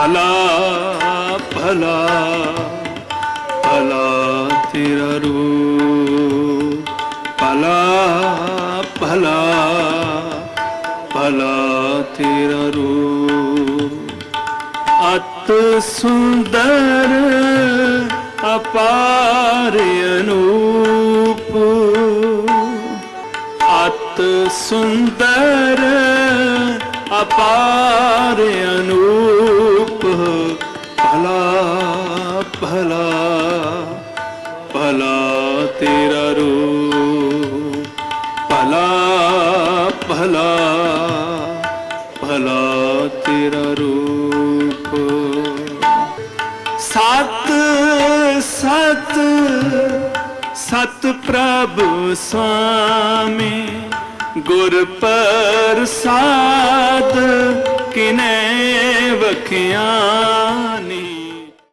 ਭਲਾ ਭਲਾ ਭਲਾ ਤੇਰਾ ਰੂਪ ਭਲਾ ਭਲਾ ਭਲਾ ਤੇਰਾ ਰੂਪ ਅਤ ਸੁੰਦਰ ਅਪਾਰ ਅਨੂਪ ਅਤ ਸੁੰਦਰ ਅਪਾਰ ਅਨੂਪ ਭਲਾ ਭਲਾ ਭਲਾ ਤੇਰਾ ਰੂਪ। ਭਲਾ ਭਲਾ ਭਲਾ ਤੇਰਾ ਰੂਪ। ਸਤ ਸਤ ਸਤ ਪ੍ਰਭ ਸੁਆਮੀ, ਗੁਰ ਪ੍ਰਸਾਦ ਕਿਨੇ ஞானி